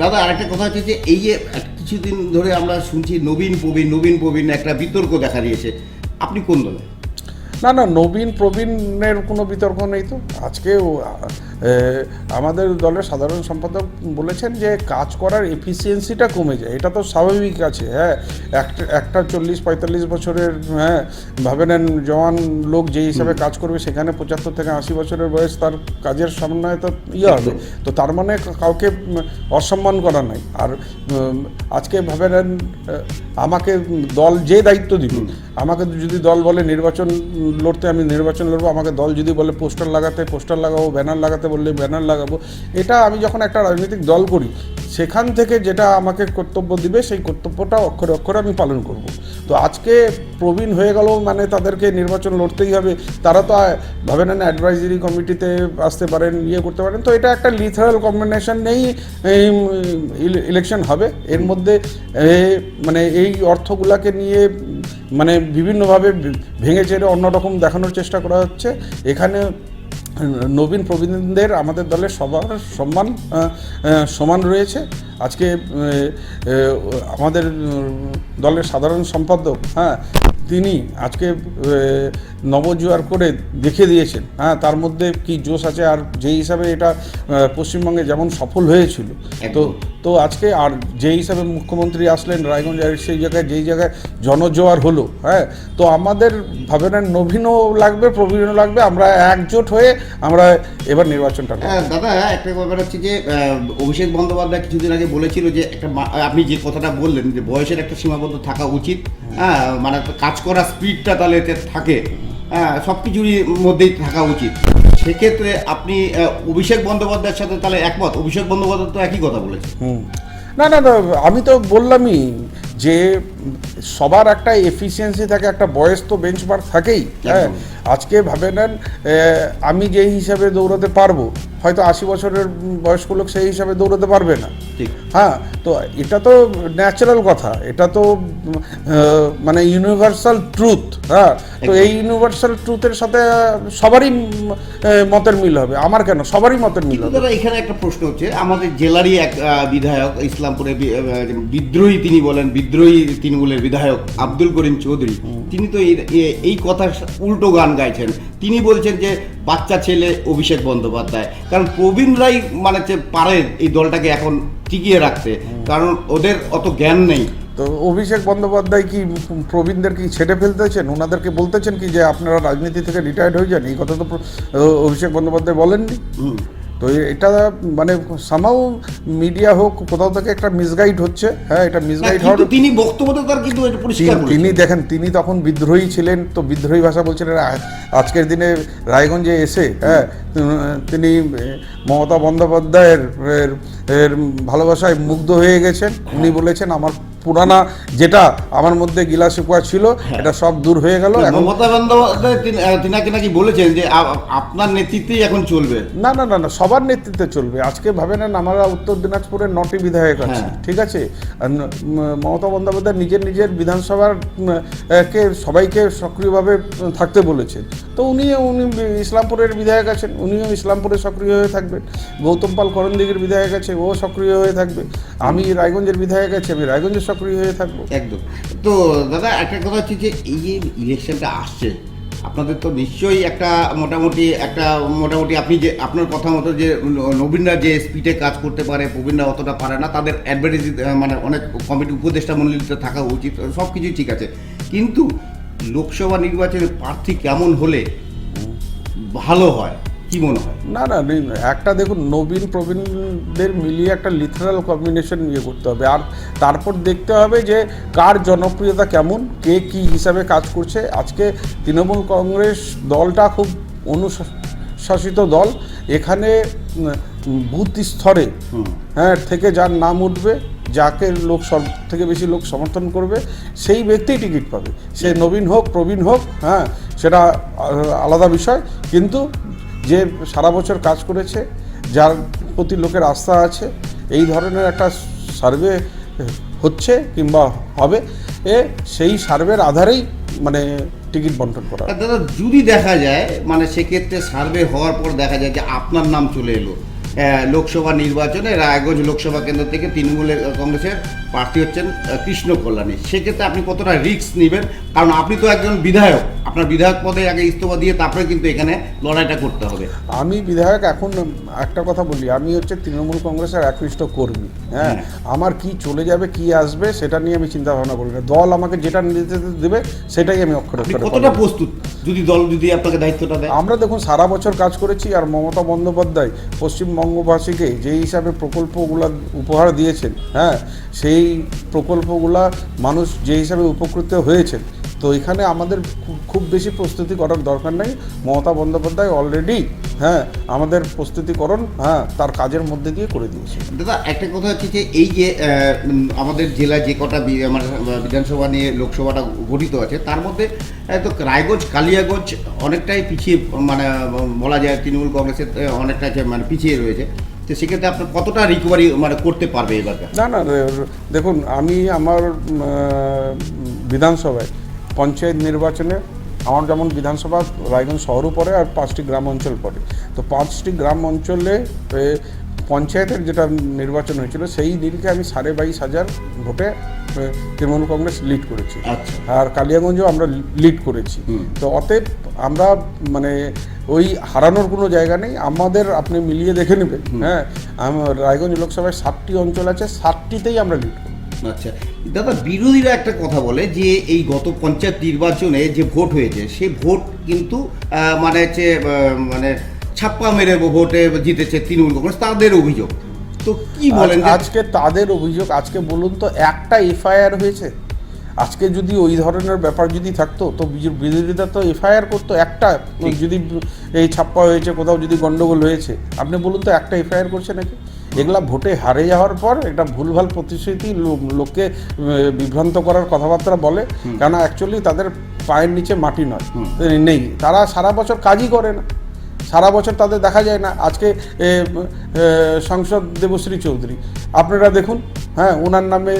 দাদা, আরেকটা কথা হচ্ছে যে এই যে কিছুদিন ধরে আমরা শুনছি নবীন প্রবীণ নবীন প্রবীণ একটা বিতর্ক দেখা দিয়েছে। আপনি কোন দলে না না, নবীন প্রবীণের কোনো বিতর্ক নেই তো। আজকে আমাদের দলের সাধারণ সম্পাদক বলেছেন যে কাজ করার এফিসিয়েন্সিটা কমে যায়। এটা তো স্বাভাবিক আছে হ্যাঁ। একটা একটা চল্লিশ পঁয়তাল্লিশ বছরের হ্যাঁ ভাবে নেন জওয়ান লোক যে হিসাবে কাজ করবে সেখানে পঁচাত্তর থেকে আশি বছরের বয়স তার কাজের সমন্বয়ে তো ইয়ে হবে। তো তার মানে কাউকে অসম্মান করা নাই। আর আজকে ভাবে নেন আমাকে দল যে দায়িত্ব দিবে আমাকে যদি দল বলে নির্বাচন লড়তে আমি নির্বাচন লড়বো আমাকে দল যদি বলে পোস্টার লাগাতে পোস্টার লাগাবো ব্যানার লাগাতে বললে ব্যানার লাগাবো। এটা আমি যখন একটা রাজনৈতিক দল করি, সেখান থেকে যেটা আমাকে কর্তব্য দিবে, সেই কর্তব্যটা অক্ষরে অক্ষরে আমি পালন করব। তো আজকে প্রবীণ হয়ে গেল মানে তাদেরকে নির্বাচন লড়তেই হবে। তারা তো ভাবে না অ্যাডভাইজারি কমিটিতে আসতে পারেন ইয়ে করতে পারেন। তো এটা একটা লিথারাল কম্বিনেশন নেই ইলেকশন হবে। এর মধ্যে মানে এই অর্থগুলাকে নিয়ে মানে বিভিন্নভাবে ভেঙে চেড়ে অন্যরকম দেখানোর চেষ্টা করা হচ্ছে। এখানে নবীন প্রবীণদের আমাদের দলের সবার সম্মান সমান রয়েছে। আজকে আমাদের দলের সাধারণ সম্পাদক হ্যাঁ তিনি আজকে নবজোয়ার করে দেখে দিয়েছেন। হ্যাঁ তার মধ্যে কি জোশ আছে আর যেই হিসাবে এটা পশ্চিমবঙ্গে যেমন সফল হয়েছিল। তো তো আজকে আর যেই হিসাবে মুখ্যমন্ত্রী আসলেন রায়গঞ্জ সেই জায়গায় যেই জায়গায় জনজোয়ার হলো হ্যাঁ তো আমাদের ভাবে না নবীনও লাগবে প্রবীণও লাগবে আমরা একজোট হয়ে আমরা এবার নির্বাচনটা। হ্যাঁ, দাদা একটা ব্যাপার হচ্ছে যে অভিষেক বন্দ্যোপাধ্যায় কিছুদিন আগে বলেছিল যে একটা আপনি যে কথাটা বললেন যে বয়সের একটা সীমাবদ্ধ থাকা উচিত হ্যাঁ মানে কাজ করার স্পিডটা তাহলে থাকে হ্যাঁ সব কিছুরই মধ্যেই থাকা উচিত সেক্ষেত্রে আপনি অভিষেক বন্দ্যোপাধ্যায়ের সাথে তাহলে একমত? অভিষেক বন্দ্যোপাধ্যায় তো একই কথা বলেছে। না না না, আমি তো বললামই যে সবার একটা এফিসিয়েন্সি থাকে একটা বয়স তো বেঞ্চমার্ক থাকেই। হ্যাঁ? আজকে ভাবে নেন আমি যেই হিসাবে দৌড়াতে পারব হয়তো আশি বছরের বয়স্ক লোক সেই হিসাবে দৌড়াতে পারবে না। ঠিক। হ্যাঁ? তো এটা তো ন্যাচারাল কথা এটা তো মানে ইউনিভার্সাল ট্রুথ হ্যাঁ? তো এই ইউনিভার্সাল ট্রুথের সাথে সবারই মতের মিল হবে। আমার কেন? সবারই মতের মিল হবে। এখানে একটা প্রশ্ন হচ্ছে আমাদের জেলারই এক বিধায়ক ইসলামপুরে বিদ্রোহী তিনি বলেন বিদ্রোহী তৃণমূলের বিধায়ক আব্দুল করিম চৌধুরী তিনি তো এই- কথার উল্টো গান গাইছেন। তিনি বলছেন যে বাচ্চা ছেলে অভিষেক বন্দ্যোপাধ্যায়। কারণ প্রবীণ রাই মানে যে পারে এই দলটাকে এখন টিকিয়ে রাখতে কারণ ওদের অত জ্ঞান নেই। তো অভিষেক বন্দ্যোপাধ্যায় কি প্রবীণদের কি ছেড়ে ফেলতেছেন ওনাদেরকে বলতেছেন কি যে আপনারা রাজনীতি থেকে রিটায়ার্ড হয়ে যান? এই কথা তো অভিষেক বন্দ্যোপাধ্যায় বলেননি। তো এটা মানে সামাও মিডিয়া হোক কোথাও থেকে একটা মিসগাইড হচ্ছে হ্যাঁ এটা মিসগাইড হওয়ার তিনি বক্তব্যটা তার কিন্তু এটা পরিষ্কার তিনি- দেখেন তিনি তখন বিদ্রোহী ছিলেন তো বিদ্রোহী ভাষা বলছিলেন আজকের দিনে রায়গঞ্জে এসে হ্যাঁ তিনি মমতা বন্দ্যোপাধ্যায়ের ভালোবাসায় মুগ্ধ হয়ে গেছেন। উনি বলেছেন আমার পুরানা যেটা আমার মধ্যে গিলা শিকুয়া ছিল এটা সব দূর হয়ে গেল। এখন মমতা বন্দ্যোপাধ্যায় তিনাকে নাকি বলেছেন যে আপনার নেতৃত্বেই এখন চলবে। না না না না সবার নেতৃত্বে চলবে। আজকে ভাবে নেন আমরা উত্তর দিনাজপুরের নটি বিধায়ক আছে হ্যাঁ। ঠিক আছে? মমতা বন্দ্যোপাধ্যায় নিজের নিজের বিধানসভার কে সবাইকে সক্রিয়ভাবে থাকতে বলেছেন। তো উনি উনি ইসলামপুরের বিধায়ক আছেন উনিও ইসলামপুরে সক্রিয় হয়ে থাকবেন। গৌতম পাল করণদিঘির বিধায়ক আছে ও সক্রিয় হয়ে থাকবে। আমি রায়গঞ্জের বিধায়ক আছি আমি রায়গঞ্জের সক্রিয় হয়ে থাকব। একদম। তো দাদা, একটা কথা হচ্ছে যে এই যে ইলেকশনটা আসছে, আপনাদের তো নিশ্চয়ই একটা মোটামুটি একটা মোটামুটি আপনি যে, আপনার কথা মতো যে, নবীনরা যে স্পিডে কাজ করতে পারে, প্রবীণরা অতটা পারে না, তাদের অ্যাডভার্টাইজ মানে অনেক কমিটি উপদেষ্টা মন্ডলীতে থাকা উচিত সব কিছুই ঠিক আছে। কিন্তু লোকসভা নির্বাচনে প্রার্থী কেমন হলে ভালো হয়? কি মনে হয়? না না একটা দেখুন নবীন প্রবীণদের মিলিয়ে একটা লিথারাল কম্বিনেশন ইয়ে করতে হবে। আর তারপর দেখতে হবে যে কার জনপ্রিয়তা কেমন কে কি হিসাবে কাজ করছে। আজকে তৃণমূল কংগ্রেস দলটা খুব অনুশাসিত দল। এখানে বুথ স্তরে হ্যাঁ থেকে যার নাম উঠবে যাকে লোক সব থেকে বেশি লোক সমর্থন করবে সেই ব্যক্তিই টিকিট পাবে। সে নবীন হোক প্রবীণ হোক হ্যাঁ সেটা আলাদা বিষয়। কিন্তু যে সারা বছর কাজ করেছে, যার প্রতি লোকের আস্থা আছে, এই ধরনের একটা সার্ভে হচ্ছে কিংবা হবে, এ সেই সার্ভের আধারেই মানে টিকিট বন্টন করা। দাদা, যদি দেখা যায় মানে সেক্ষেত্রে সার্ভে হওয়ার পর দেখা যায় যে আপনার নাম চলে এলো লোকসভা নির্বাচনে রায়গঞ্জ লোকসভা কেন্দ্র থেকে তৃণমূলের কংগ্রেসের প্রার্থী হচ্ছেন কৃষ্ণ কল্যাণী। সেক্ষেত্রে আপনি কতটা রিস্ক নেবেন? কারণ আপনি তো একজন বিধায়ক। আপনার বিধায়ক পদে আগে ইস্তফা দিয়ে তারপরে কিন্তু এখানে লড়াইটা করতে হবে। আমি বিধায়ক এখন একটা কথা বলি আমি হচ্ছে তৃণমূল কংগ্রেসের একনিষ্ঠ কর্মী হ্যাঁ? আমার কি চলে যাবে কি আসবে সেটা নিয়ে আমি চিন্তা ভাবনা করি না। দল আমাকে যেটা নির্দেশ দেবে সেটাই আমি অক্ষরে কতটা প্রস্তুত? যদি দল যদি আপনাকে দায়িত্বটা দেয়। আমরা দেখুন সারা বছর কাজ করেছি আর মমতা বন্দ্যোপাধ্যায় পশ্চিমবঙ্গবাসীকে যেই হিসাবে প্রকল্পগুলো উপহার দিয়েছেন হ্যাঁ সেই প্রকল্পগুলা মানুষ যে হিসাবে উপকৃত হয়েছেন তো এখানে আমাদের খুব বেশি প্রস্তুতি করার দরকার নেই। মমতা বন্দ্যোপাধ্যায় অলরেডি হ্যাঁ আমাদের প্রস্তুতিকরণ হ্যাঁ তার কাজের মধ্যে দিয়ে করে দিয়েছে। দাদা একটা কথা হচ্ছে যে এই যে আমাদের জেলায় যে কটা বিধানসভা নিয়ে লোকসভাটা গঠিত আছে তার মধ্যে তো রায়গঞ্জ কালিয়াগঞ্জ অনেকটাই পিছিয়ে মানে বলা যায় তৃণমূল কংগ্রেসের অনেকটা মানে পিছিয়ে রয়েছে। তো সেক্ষেত্রে আপনার কতটা রিকভারি মানে করতে পারবে এবার না না দেখুন আমি আমার বিধানসভায় পঞ্চায়েত নির্বাচনে আমার যেমন বিধানসভা রায়গঞ্জ শহরও পড়ে আর পাঁচটি গ্রাম অঞ্চল পড়ে। তো পাঁচটি গ্রাম অঞ্চলে পঞ্চায়েতের যেটা নির্বাচন হয়েছিল সেই দিনকে আমি সাড়ে বাইশ হাজার ভোটে তৃণমূল কংগ্রেস লিড করেছি। আচ্ছা। আর কালিয়াগঞ্জেও আমরা লিড করেছি। তো অতএব আমরা মানে ওই হারানোর কোনো জায়গা নেই। আমাদের আপনি মিলিয়ে দেখে নেবেন। হ্যাঁ রায়গঞ্জ লোকসভায় সাতটি অঞ্চল আছে সাতটিতেই আমরা লিড করি আচ্ছা দাদা বিরোধীরা একটা কথা বলে যে এই গত পঞ্চায়েত নির্বাচনে যে ভোট হয়েছে সেই ভোট কিন্তু মানে হচ্ছে মানে ছাপ্পা মেরে ভোটে জিতেছে তৃণমূল কংগ্রেস তাদের অভিযোগ। তো কি বলেন আজকে তাদের অভিযোগ আজকে বলুন তো একটা এফআইআর হয়েছে। আজকে যদি ওই ধরনের ব্যাপার যদি থাকতো তো বিরোধীরা তো এফআইআর করতো একটা। যদি এই ছাপ্পা হয়েছে কোথাও যদি গন্ডগোল হয়েছে আপনি বলুন তো একটা এফআইআর করছে নাকি? এগুলা ভোটে হারে যাওয়ার পর একটা ভুলভাল প্রতিশ্রুতি লোককে বিভ্রান্ত করার কথাবার্তা বলে। কেন অ্যাকচুয়ালি তাদের পায়ের নিচে মাটি নয়। নেই। তারা সারা বছর কাজই করে না। সারা বছর তাদের দেখা যায় না। আজকে সাংসদ দেবশ্রী চৌধুরী। আপনারা দেখুন হ্যাঁ ওনার নামে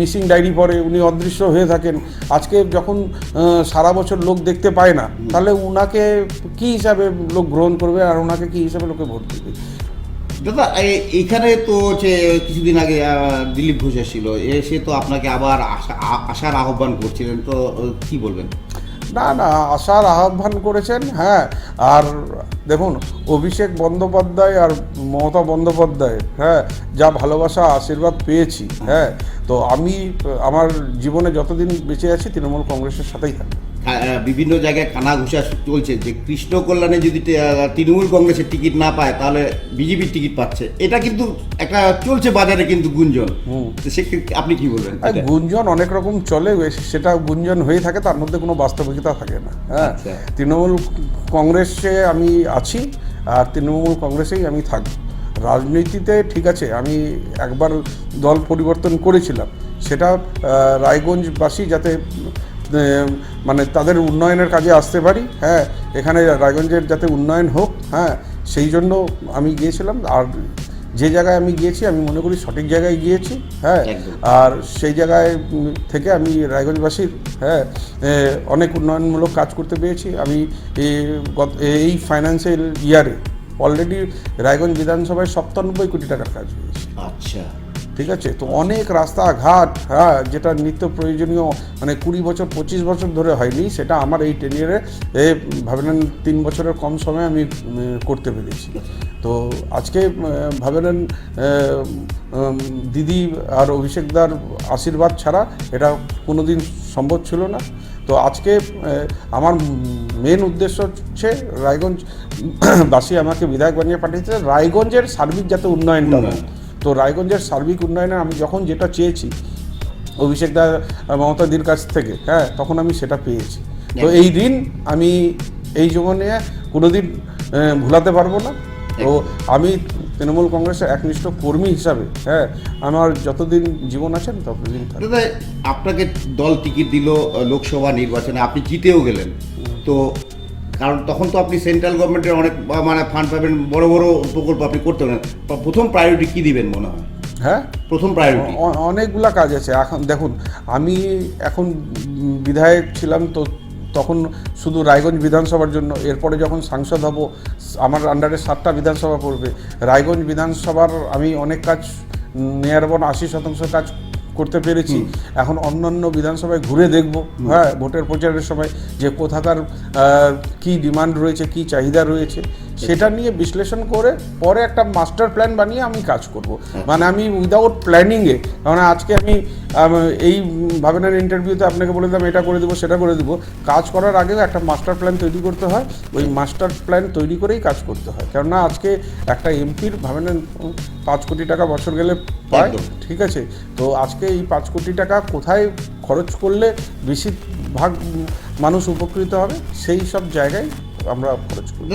মিসিং ডায়েরি পড়ে উনি অদৃশ্য হয়ে থাকেন। আজকে যখন সারা বছর লোক দেখতে পায় না তাহলে উনাকে কি হিসাবে লোক গ্রহণ করবে আর ওনাকে কি হিসাবে লোকে ভোট দেবে? দাদা এখানে তো হচ্ছে কিছুদিন আগে দিলীপ ঘোষ ছিল এসে তো আপনাকে আবার আসার আহ্বান করছিলেন, তো কি বলবেন? না না আসার আহ্বান করেছেন হ্যাঁ আর দেখুন, অভিষেক বন্দ্যোপাধ্যায় আর মমতা বন্দ্যোপাধ্যায় হ্যাঁ যা ভালোবাসা, আশীর্বাদ পেয়েছি হ্যাঁ তো আমি, আমার জীবনে যতদিন বেঁচে আছি, তৃণমূল কংগ্রেসের সাথেই থাকব। বিভিন্ন জায়গায় কানা ঘুষা চলছে যে কৃষ্ণ কল্যাণে যদি তৃণমূল কংগ্রেসের টিকিট না পায় তাহলে বিজেপির টিকিট পাচ্ছে। এটা কিন্তু একটা চলছে বাজারে কিন্তু গুঞ্জন। সেক্ষেত্রে আপনি কি বলবেন? গুঞ্জন অনেক রকম চলে সেটা গুঞ্জন হয়ে থাকে তার মধ্যে কোনো বাস্তবিকতা থাকে না হ্যাঁ? আচ্ছা। তৃণমূল কংগ্রেসে আমি আছি আর তৃণমূল কংগ্রেসেই আমি থাকব রাজনীতিতে ঠিক আছে আমি একবার দল পরিবর্তন করেছিলাম। সেটা রায়গঞ্জবাসী যাতে মানে তাদের উন্নয়নের কাজে আসতে পারি হ্যাঁ এখানে রায়গঞ্জের যাতে উন্নয়ন হোক হ্যাঁ সেই জন্য আমি গিয়েছিলাম আর যে জায়গায় আমি গিয়েছি আমি মনে করি সঠিক জায়গায় গিয়েছি হ্যাঁ আর সেই জায়গায় থেকে আমি রায়গঞ্জবাসীর হ্যাঁ অনেক উন্নয়নমূলক কাজ করতে পেরেছি। আমি এই ফাইন্যান্সিয়াল ইয়ারে অলরেডি রায়গঞ্জ বিধানসভায় সপ্তানব্বই কোটি টাকার কাজ হয়েছে। আচ্ছা। ঠিক আছে? তো অনেক রাস্তাঘাট হ্যাঁ যেটা নিত্য প্রয়োজনীয় মানে কুড়ি বছর, পঁচিশ বছর ধরে হয়নি, সেটা আমার এই টেনিয়ারে এ ভাবেন তিন বছরের কম সময়ে আমি করতে পেরেছি। তো আজকে ভাবেন দিদি আর অভিষেকদার আশীর্বাদ ছাড়া এটা কোনোদিন সম্ভব ছিল না। তো আজকে আমার মেন উদ্দেশ্য হচ্ছে রায়গঞ্জ, বাসী আমাকে বিধায়ক বানিয়ে পাঠিয়েছে। রায়গঞ্জের সার্বিক যাতে উন্নয়নটা হয়। তো রায়গঞ্জের সার্বিক উন্নয়নে আমি যখন যেটা চেয়েছি অভিষেক দা মমতাদির কাছ থেকে হ্যাঁ তখন আমি সেটা পেয়েছি। তো এই ঋণ আমি এই জীবনে কোনোদিন ভুলাতে পারব না। তো আমি তৃণমূল কংগ্রেসের একনিষ্ঠ কর্মী হিসাবে হ্যাঁ আমার যতদিন জীবন আছেন ততদিন দাদা আপনাকে দল টিকিট দিল লোকসভা নির্বাচনে আপনি জিতেও গেলেন। তো কারণ তখন তো আপনি সেন্ট্রাল গভর্নমেন্টের অনেক মানে ফান্ড পাবেন বড় বড় প্রকল্প আপনি করতে পারেন। তো প্রথম প্রায়োরিটি কি দিবেন মনে হয়? হ্যাঁ? প্রথম প্রায়োরিটি অনেকগুলা কাজ আছে। এখন দেখুন আমি এখন বিধায়ক ছিলাম তো তখন শুধু রায়গঞ্জ বিধানসভার জন্য। এরপরে যখন সাংসদ হব আমার আন্ডারে সাতটা বিধানসভা পড়বে। রায়গঞ্জ বিধানসভার আমি অনেক কাজ নিয়ার আশি শতাংশ কাজ করতে পেরেছি। এখন অন্যান্য বিধানসভায় ঘুরে দেখব। হ্যাঁ ভোটের প্রচারের সময় যে কোথাকার কি ডিমান্ড রয়েছে কি চাহিদা রয়েছে সেটা নিয়ে বিশ্লেষণ করে পরে একটা মাস্টার প্ল্যান বানিয়ে আমি কাজ করব। মানে আমি উইদাউট প্ল্যানিংয়ে কারণ আজকে আমি এই ভাবেনার ইন্টারভিউতে আপনাকে বলে দিলাম এটা করে দেবো সেটা করে দেবো। কাজ করার আগেও একটা মাস্টার প্ল্যান তৈরি করতে হয়। ওই মাস্টার প্ল্যান তৈরি করেই কাজ করতে হয়। কেননা আজকে একটা এমপির ভাবেনার পাঁচ কোটি টাকা বছর গেলে পায় ঠিক আছে? তো আজকে এই পাঁচ কোটি টাকা কোথায় খরচ করলে বেশি ভাগ মানুষ উপকৃত হবে সেই সব জায়গায় আমরা খরচ করি।